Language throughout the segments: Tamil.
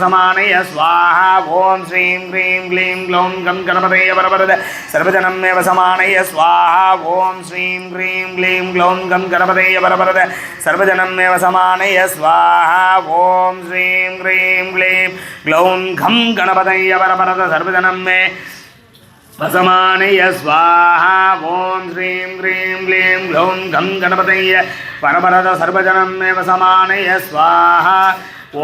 समानय स्वाहा ॐ श्रीं ह्रीं क्लीं ग्लौं गं गणपतये वरवरद सर्वजनमेव समानय स्वाहा ॐ श्रीं ह्रीं क्लीं ग्लौं गं गणपतये वरवरद सर्वजनमेव समानय स्वाहा ॐ श्रीं ह्रीं क्लीं ग्लौं घं गणपतये वरवरद सर्वजनं मे वसमानय स्वाहा ॐ श्रीं ह्रीं क्लीं ग्लौं घं गणपतये वरवरद सर्वजनं मे वसमानय स्वाहा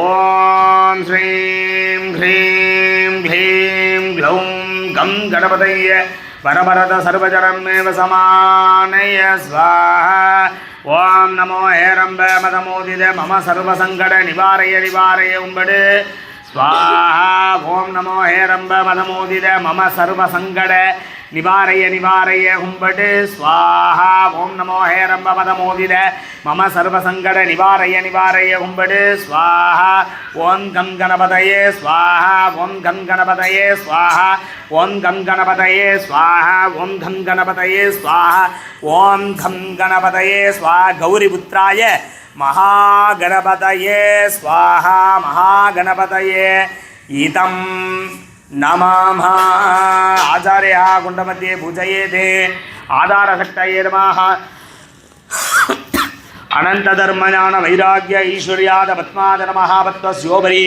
ஓம் ஸ்ரீம் ஹ்ரீம் ஹ்ரீம் க்ளௌம் கம் கணபதைய பரபரத சர்வஜரம் சமானய ஸ்வாஹா ஓம் நமோ ஹேரம்ப மதமோதித மம சர்வசங்கட நிவாரய நிவாரய உம்படு स्वाहा ஓம் நமோ ஹே ரம்ப மதமோதித மம சர்வ சங்கட நிவாரைய நிவாரைய கும்பட்டு ஸ்வாஹா ஓம் நமோ ஹே ரம்ப மதமோதித மம சர்வ சங்கட நிவாரைய நிவாரைய கும்பட்டு ஸ்வாஹா ஓம் கம் கணபதயே ஸ்வாஹா ஓம் கம் கணபதயே ஸ்வாஹா ஓம் கம் கணபதயே ஸ்வாஹா ஓம் கம் கணபதயே ஸ்வாஹா ஓம் கம் கணபதயே ஸ்வா கௌரி புத்திராய மகாகணபதயே ஸ்வாஹா மகாகணபதயே இதம் நமாம ஆச்சாரியா குண்டமத்தியே பூஜையேதே ஆதாரசக்தயே நமாக अनन्तधर्मज्ञान वैराग्य ईश्वर्याद पद्मादन महापत्वस्योपरि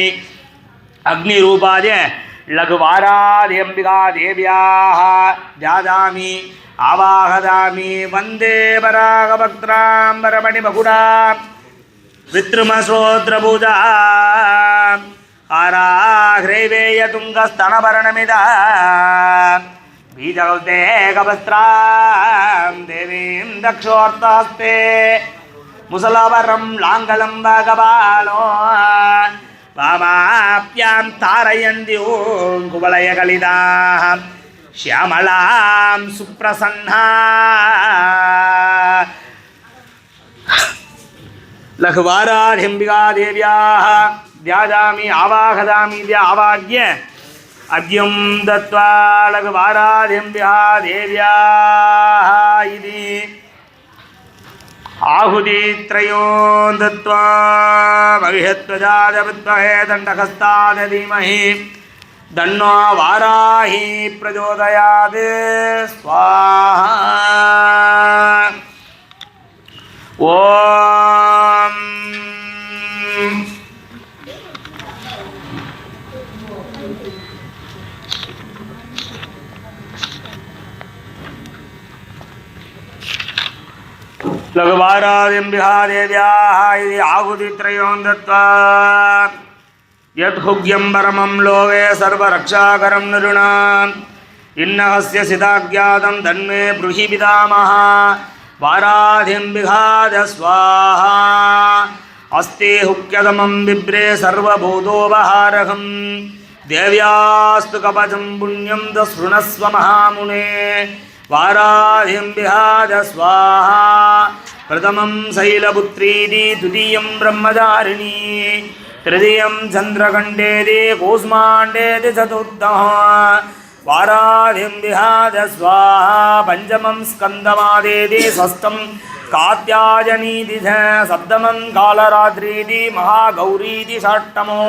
अग्निरूपाद लघुवाराद्यम्बिका देव्याः जादामि आवाहदामि वन्दे वरागभक्त्रां वरमणिमकुडाम् విత్రుమశ్రోత్రభుజా ఆరాహ్రైవేయ తుంగస్తనభరణమిద బీజౌద్దేగవస్త్రాం దేవీం దక్షోర్తస్తే ముసలవరం లాంగళం భగవాలో వామాప్యాం తారయంది ఓం కువలయ కలిదా శ్యామలాం సుప్రసన్నా லகுவாராதிம்பிகா தேவியாக தியாதாமி ஆவாகதாமி ஆவாக்கிய அக்யம் தத்வா லகுவாராதிம்பிகா தேவியாக இது ஆகுதித்ரயோந்தத்வா மகிஷத்வஜாதவித்மஹே தண்டகஸ்தான தீமஹி தன்னோ வாராஹி பிரச்சோதயாது ஸ்வாஹா ஓ लघुभारादिम्बिहादेव्याः आहुतित्रयोन् दत्त्वा यद्हुग्यं परमं लोवे सर्वरक्षाकरं तन्मे ब्रूहि स्वाहा बिभ्रे सर्वभूतोपहारकम् देव्यास्तु कपचं पुण्यं दशृणस्व महामुने वाराहिं विहाज स्वाहा प्रथमं शैलपुत्रीति द्वितीयं ब्रह्मचारिणी तृतीयं चन्द्रखण्डेति कूष्माण्डेति चतुर्थः वाराधिं विहाज स्वाहा पञ्चमं स्कन्दमादेति षष्ठं कात्यायनीति च सप्तमं कालरात्रीति महागौरीति षष्टमो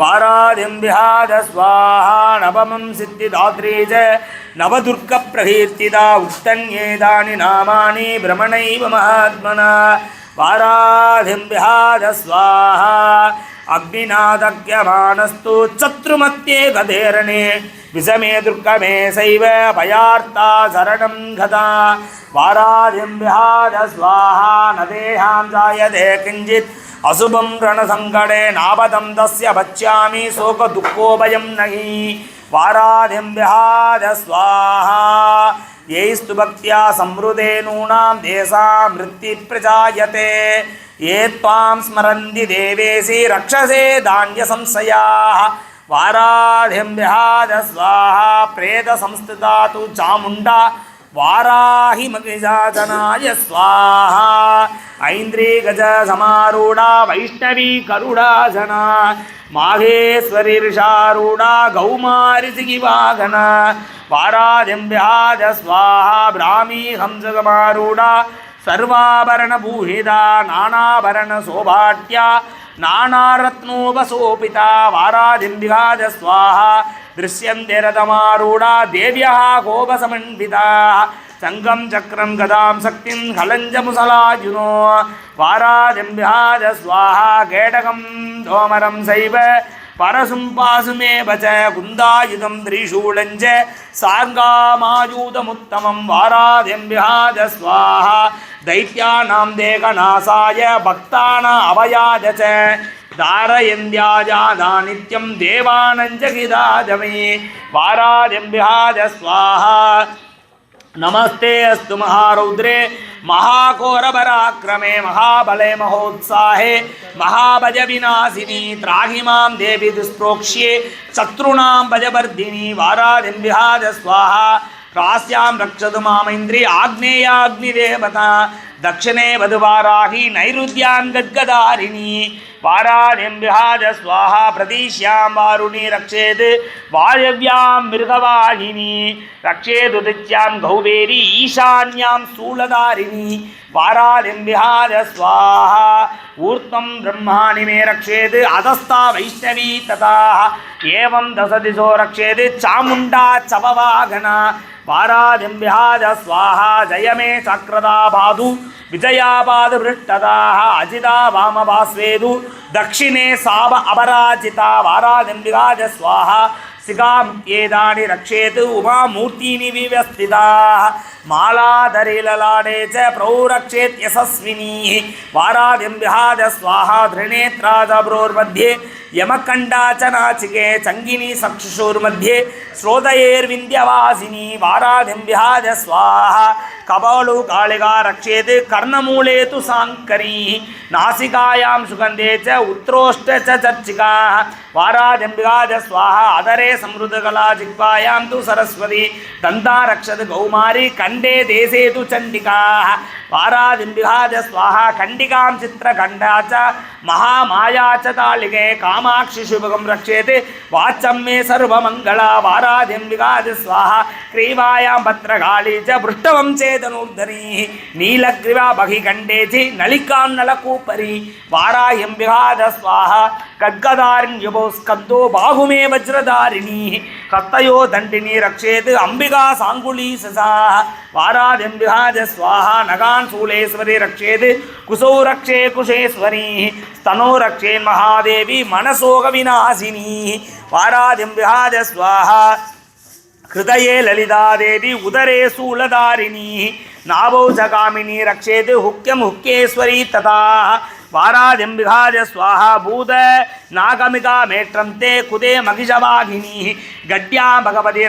वाराधिं विहार स्वाहा नवमं सिद्धिदात्री च नवदुर्गप्रकीर्तिदा उत्तन्येदानि नामानि भ्रमणैव महात्मना वाराधिं विहार स्वाहा अग्निनादज्ञमानस्तु चत्रुमत्ये गधेरणे विषमे दुर्गमे सैव भयार्ता शरणं गता वाराधिं विहाद स्वाहा न देहां जायते किञ्चित् అశుభం రణసంగడే నాపదం తస్య భచ్యామి శోక దుఃఖోభయం నహి వారాధిం విహాద స్వాహ ఏస్తు భక్త్యా సమృదే నూనాం దేశా దేశామృత్తి ప్రజాయతే ఏ త్వాం స్మరంది దేవేసి రక్షసే ధాన్య సంశయా వారాధిం విహాద స్వాహ ప్రేత సంస్థితా చాముండా வாராகி மகிஷாசனாய ஸ்வாஹா ஐந்திரீ கஜ சமாரூடா வைஷ்ணவி கருடாசனா மாகேஸ்வரி ரிஷாரூடா கௌமாரி சிகிவாகனா வாராஜம்பியாஜ ஸ்வாஹா பிராமி ஹம்சகமாரூடா सर्वाभरणभूषिता नानाभरणशोभाट्या नानारत्नोपशोभिता वारादिम्बिकाज स्वाहा திருஷ்யந்தேரதமாரூடா தேவியா கோபசமன்விதா சங்கம் சக்கரம் கதாம் சக்தின் ஹலஞ்ச முசலாஜுனோ வாராதிம்பிஹாஜ ஸ்வாஹா கேடகம் தோமரம் சைவ பரசும் பாசுமே பஜ குந்தாயுதம் திரிசூலஞ்ச சாங்காமாயூதமுத்தமம் வாராதிம்பிஹாஜ ஸ்வாஹா தைத்தியானாம் தேகநாசாய பக்தான அவயாஜ தாரயந்தியாஜாதா நித்யம் தேவானஞ்சகிதாதமே வாராதம்பியாஜ ஸ்வாஹா नमस्ते अस्तु महारौद्रे महाघोरपराक्रमे महाबले महोत्साहे महाभजविनाशिनी त्राहि मां देवि दुष्प्रोक्ष्ये शत्रूणां भजवर्धिनी वारादिम्बिहाज स्वाहा रास्यां रक्षतु मामैन्द्री आग्नेयाग्निदेवता दक्षिणे वधुवाराहि नैरुद्यान् गद्गदारिणी వారాణిం విహాజ స్వాహ ప్రతీశ్యాం వారుణి రక్షేత్ వాయవ్యాం మృగవాహిని రక్షేదు దిత్యాం గౌవేరి ఈశాన్యాం స్థూలదారిణి వారాణిం విహాజ స్వాహ ఊర్ధ్వం బ్రహ్మాని మే రక్షేత్ అధస్థా వైష్ణవీ తథా దశ దిశో రక్షేత్ చాముండా చవవాగన వారాదిం విహాజ స్వాహ మే చక్రదా బాధు విజయాబాధ భృష్టదా అజిదా వామ వామభాస్వేదు దక్షిణే సామ అపరాజిత వారాజం విరాజ స్వాహ సిగాం ఏదాని రక్షేతు ఉమామూర్తిని వివస్థిత మాళాధరిలలాడేచ ప్రౌరక్షేత్ యశస్వినీ వారాదిం విహాద స్వాహ ధృణేత్రాజబ్రోర్మధ్యే యమకండాచనాచికే చంగిని సక్షుషోర్మధ్యే శ్రోతయేర్వింధ్యవాసిని వారాదిం విహాద స్వాహ కబాలు కాళిగా రక్షేత్ కర్ణమూలే తు సాంకరీ నాసికాయాం సుగంధే చ ఉత్రోష్ట చర్చికా వారాదింబిగాజ స్వాహ అదరే సమృద్ధగలా జిగ్వాయాం తు సరస్వతి దంతా రక్షత్ కౌమారి కన్ ఖండే దేశే తు చండికా వారాదింబిహాజ స్వాహ ఖండికాం చిత్రఖండా చ మహామాయా చ కామాక్షి శుభగం రక్షేతి వాచం మే సర్వమంగళ వారాదింబిహాజ స్వాహ క్రీవాయాం భద్రకాళీ చ నీలగ్రివా బహి నీలగ్రీవా బహిఖండేచి నళికాన్నలకూపరి వారాయంబిహాద స్వాహ ఖడ్గదారిణ్యుభో స్కందో బాహుమే వజ్రధారిణి కత్తయో దండిని రక్షేత్ అంబిగా సాంగుళీ ససా வாராதிம்பிராஜ ஸ்வாஹா நகான் சூலேஸ்வரி ரக்ஷேது குசௌ ரக்ஷே குஷேஸ்வரி स्तनो रक्षेन् महादेवी मनसोगविनाशिनी वाराधिं विहाज स्वाहा हृदये ललितादेवी उदरे शूलधारिणी नाभौ सकामिनी रक्षेत् हुक्यं हुक्येश्वरी तथा वाराधिं विहाज स्वाहा भूत नागमिका मेट्रं ते कुदे महिषवाघिनी गड्या भगवती